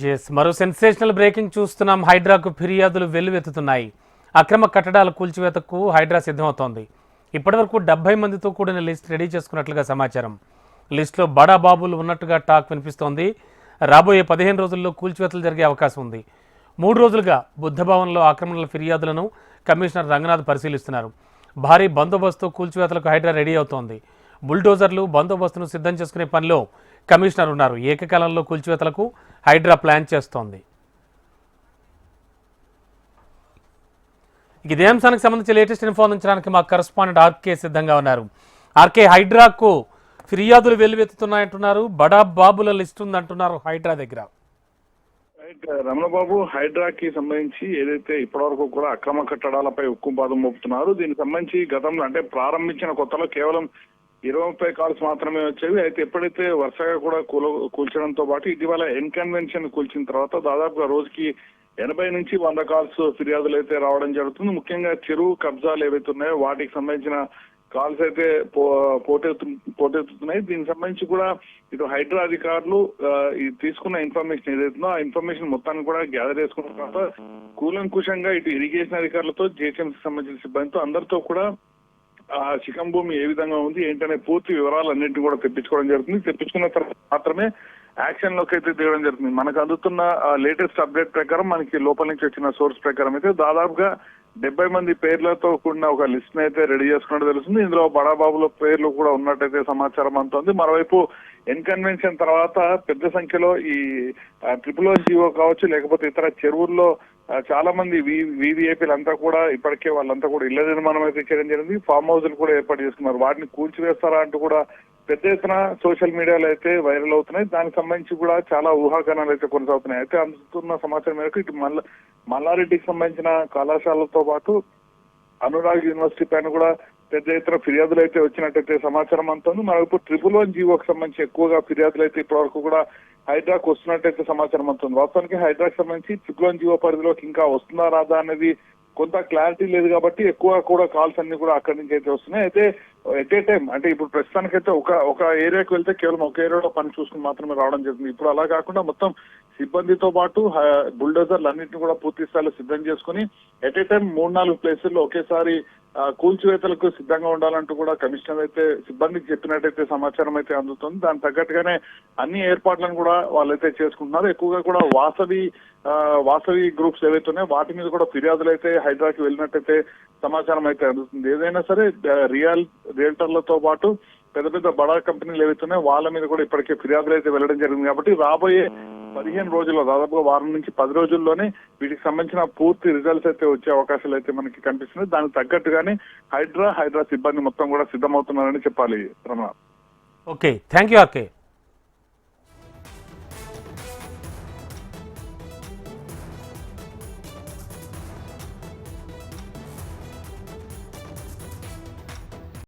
జెస్. మరో sensational breaking చూస్తున్నాం. హైడ్రాకు ఫిర్యాదులు వెల్లువెత్తుతున్నాయి. అక్రమ కట్టడాల కూల్చివేతకు హైడ్రా సిద్ధమవుతోంది. ఇప్పటివరకు డెబ్బై మందితో కూడిన లిస్ట్ రెడీ చేసుకున్నట్లుగా సమాచారం. లిస్టులో బడా బాబులు ఉన్నట్టుగా టాక్ వినిపిస్తోంది. రాబోయే పదిహేను రోజుల్లో కూల్చివేతలు జరిగే అవకాశం ఉంది. మూడు రోజులుగా బుద్ధభవన్లో ఆక్రమణల ఫిర్యాదులను కమిషనర్ రంగనాథ్ పరిశీలిస్తున్నారు. భారీ బందోబస్తు కూల్చివేతలకు హైడ్రా రెడీ అవుతోంది. బుల్డోజర్లు బందోబస్తును సిద్ధం చేసుకునే పనిలో కమిషనర్ ఉన్నారు. ఏకకాలంలో కూల్చివేతలకు హైడ్రా ప్లాన్ చేస్తోంది. ఇక ఇదే అంశానికి సంబంధించి లేటెస్ట్ ఇన్ఫో అందించడానికి మా కరస్పాండెంట్ ఆర్కే సిద్ధంగా ఉన్నారు. ఆర్కే హైడ్రాకు ఫిర్యాదులు వెల్లువెత్తుతున్నాయంటున్నారు. బడా బాబుల లిస్ట్ ఉందంటున్నారు హైడ్రా దగ్గర. రమణబాబు హైడ్రాకి సంబంధించి ఏదైతే ఇప్పటివరకు కూడా అక్రమ కట్టడాలపై ఉక్కుపాదం మోపుతున్నారు దీనికి సంబంధించి గతంలో అంటే ప్రారంభించిన కొత్తలో కేవలం ఇరవై ముప్పై కాల్స్ మాత్రమే వచ్చేవి. అయితే ఎప్పుడైతే వరుసగా కూడా కూల కూల్చడంతో పాటు ఇటీవల ఎన్కన్వెన్షన్ కూల్చిన తర్వాత దాదాపుగా రోజుకి ఎనభై నుంచి వంద కాల్స్ ఫిర్యాదులు అయితే రావడం జరుగుతుంది. ముఖ్యంగా చెరువు కబ్జాలు ఏవైతే ఉన్నాయో వాటికి సంబంధించిన కాల్స్ అయితే పో- పోటెత్తు పోటెత్తుతున్నాయి. దీనికి సంబంధించి కూడా ఇటు హైడ్రా అధికారులు తీసుకున్న ఇన్ఫర్మేషన్ ఏదైతుందో ఆ ఇన్ఫర్మేషన్ మొత్తాన్ని కూడా గ్యాదర్ చేసుకున్న తర్వాత కూలంకుషంగా ఇటు ఇరిగేషన్ అధికారులతో జిహెచ్ఎంసీ సంబంధించిన సిబ్బందితో అందరితో కూడా ఆ చికం భూమి ఏ విధంగా ఉంది ఏంటనే పూర్తి వివరాలు అన్నింటినీ కూడా తెప్పించుకోవడం జరుగుతుంది. తెప్పించుకున్న తర్వాత మాత్రమే యాక్షన్లోకి అయితే దిగడం జరుగుతుంది. మనకు అందుతున్న లేటెస్ట్ అప్డేట్ ప్రకారం మనకి లోపల నుంచి వచ్చిన సోర్స్ ప్రకారం అయితే దాదాపుగా డెబ్బై మంది పేర్లతో కూడిన ఒక లిస్ట్ అయితే రెడీ చేసుకున్నట్టు తెలుస్తుంది. ఇందులో బడాబాబుల పేర్లు కూడా ఉన్నట్టయితే సమాచారం అందుతోంది. మరోవైపు ఎన్కన్వెన్షన్ తర్వాత పెద్ద సంఖ్యలో ఈ ట్రిపుల్ ఓ జీవో కావచ్చు లేకపోతే ఇతర చెరువుల్లో చాలా మంది వివిఐపీలు అంతా కూడా ఇప్పటికే వాళ్ళంతా కూడా ఇళ్ళ నిర్మాణం అయితే చేయడం జరిగింది. ఫామ్ హౌస్లు కూడా ఏర్పాటు చేసుకున్నారు. వాటిని కూల్చివేస్తారా అంటూ కూడా పెద్ద ఎత్తున సోషల్ మీడియాలో అయితే వైరల్ అవుతున్నాయి. దానికి సంబంధించి కూడా చాలా ఊహాగానాలు అయితే కొనసాగుతున్నాయి. అయితే అందుతున్న సమాచారం మేరకు ఇటు మల్ల మల్లారెడ్డికి సంబంధించిన కళాశాలతో పాటు అనురాగ్ యూనివర్సిటీ పైన కూడా పెద్ద ఎత్తున ఫిర్యాదులు అయితే వచ్చినట్టయితే సమాచారం అంతా మనకు ఇప్పుడు ట్రిపుల్ వన్ జీవోకి సంబంధించి ఎక్కువగా ఫిర్యాదులు అయితే ఇప్పటివరకు కూడా హైడ్రాక్ వస్తున్నట్టయితే సమాచారం అవుతుంది వాస్తవానికి హైడ్రాక్ సంబంధించి ట్రిపుల్ వన్ జీవో పరిధిలోకి ఇంకా వస్తుందా రాదా అనేది కొంత క్లారిటీ లేదు కాబట్టి ఎక్కువ కూడా కాల్స్ అన్ని కూడా అక్కడి నుంచి అయితే వస్తున్నాయి. అయితే ఎట్ ఏ టైం అంటే ఇప్పుడు ప్రస్తుతానికైతే ఒక ఒక ఏరియాకి వెళ్తే కేవలం ఒక ఏరియాలో పని చూసుకుని మాత్రమే రావడం జరుగుతుంది. ఇప్పుడు అలా కాకుండా మొత్తం సిబ్బందితో పాటు బుల్డోజర్లు అన్నింటిని కూడా పూర్తి స్థాయిలో సిద్ధం చేసుకుని ఎట్ ఏ టైం మూడు నాలుగు ప్లేసుల్లో ఒకేసారి కూల్చివేతలకు సిద్ధంగా ఉండాలంటూ కూడా కమిషనర్ అయితే సిబ్బందికి చెప్పినట్టయితే సమాచారం అయితే అందుతుంది. దాని తగ్గట్టుగానే అన్ని ఏర్పాట్లను కూడా వాళ్ళైతే చేసుకుంటున్నారు. ఎక్కువగా కూడా వాసవి వాసవి గ్రూప్స్ ఏవైతే ఉన్నాయో వాటి మీద కూడా ఫిర్యాదులు అయితే హైదరాబాద్ వెళ్ళినట్టయితే సమాచారం అయితే అందుతుంది. ఏదైనా సరే రియల్ రియల్టర్లతో పాటు పెద్ద పెద్ద బడా కంపెనీలు ఏవైతే ఉన్నాయో వాళ్ళ మీద కూడా ఇప్పటికే ఫిర్యాదులు అయితే వెళ్ళడం జరిగింది. కాబట్టి రాబోయే పదిహేను రోజుల్లో దాదాపుగా వారం నుంచి పది రోజుల్లోనే వీటికి సంబంధించిన పూర్తి రిజల్ట్స్ అయితే వచ్చే అవకాశాలు అయితే మనకి కనిపిస్తున్నాయి. దానికి తగ్గట్టుగానే హైడ్రా హైడ్రా సిబ్బంది మొత్తం కూడా సిద్ధమవుతున్నారని చెప్పాలి Ramana. Okay thank you RK